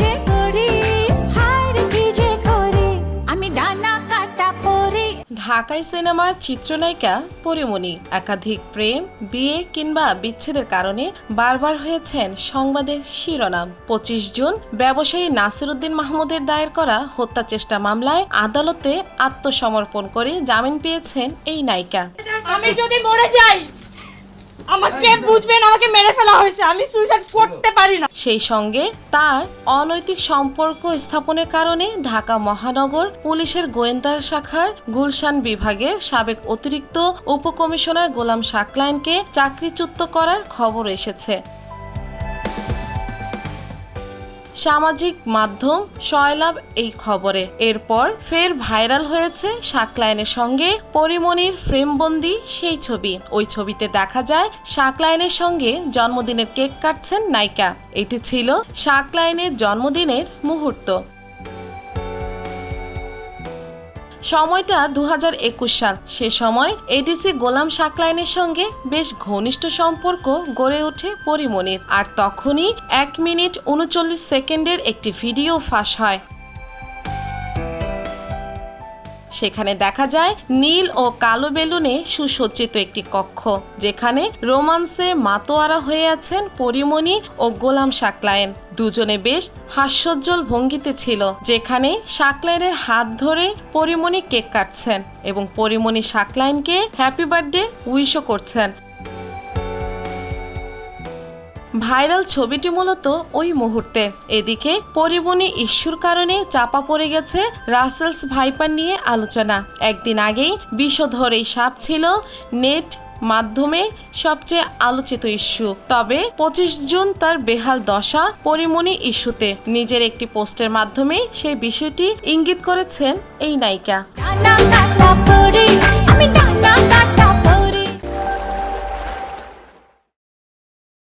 যে করি হায় কি যে করি আমি ডানা কাটা পরি। ঢাকাই সিনেমার চিত্রনায়িকা পরিমণি একাধিক প্রেম বিয়ে কিংবা বিচ্ছেদের কারণে বারবার হয়েছেন সংবাদের শিরোনাম। পঁচিশ জুন ব্যবসায়ী নাসিরুদ্দিন মাহমুদের দায়ের করা হত্যা চেষ্টা মামলায় আদালতে আত্মসমর্পণ করে জামিন পেয়েছেন এই নায়িকা। আমি যদি মরে যাই আমাকে বুঝবেন, আমাকে মেরে ফেলা হয়েছে। আমি সুইসাইড করতে পারি না। সেই সঙ্গে তার অনৈতিক সম্পর্ক স্থাপনের কারণে ঢাকা মহানগর পুলিশের গোয়েন্দা শাখার গুলশান বিভাগের সাবেক অতিরিক্ত উপকমিশনার গোলাম সাকলাইনকে চাকরিচ্যুত করার খবর এসেছে। সামাজিক মাধ্যম সয়লাভ এই খবরে। এরপর ফের ভাইরাল হয়েছে শাকলাইনের সঙ্গে পরিমণির ফ্রেমবন্দি সেই ছবি। ওই ছবিতে দেখা যায় শাকলাইনের সঙ্গে জন্মদিনের কেক কাটছেন নায়িকা। এটি ছিল শাকলাইনের জন্মদিনের মুহূর্ত। সময়টা দু হাজার একুশ সাল। সে সময় এডিসি গোলাম শাকলাইনের সঙ্গে বেশ ঘনিষ্ঠ সম্পর্ক গড়ে ওঠে পরিমণির আর তখনই এক মিনিট উনচল্লিশ সেকেন্ডের একটি ভিডিও ফাঁস হয়। সেখানে দেখা যায় নীল ও কালো বেলুনে সুসজ্জিত একটি কক্ষ, যেখানে রোমান্সে মাতোয়ারা হয়ে আছেন পরিমণি ও গোলাম শাকলায়েন। দুজনে বেশ হাস্যোজ্জ্বল ভঙ্গিতে ছিল, যেখানে শাকলাইনের হাত ধরে পরিমণি কেক কাটছেন এবং পরিমণি শাকলাইনকে হ্যাপি বার্থডে উইশও করছেন। ভাইরাল ছবিটি মূলত ওই মুহূর্তে। এদিকে পরিবনী ইস্যুর কারণে চাপা পড়ে গেছে রাসেলস ভাইপার নিয়ে আলোচনা। একদিন আগেই বিষধর এই সাপ ছিল নেট মাধ্যমে সবচেয়ে আলোচিত ইস্যু। তবে পঁচিশ জুন তার বেহাল দশা পরিমণি ইস্যুতে। নিজের একটি পোস্টের মাধ্যমে সেই বিষয়টি ইঙ্গিত করেছেন এই নায়িকা।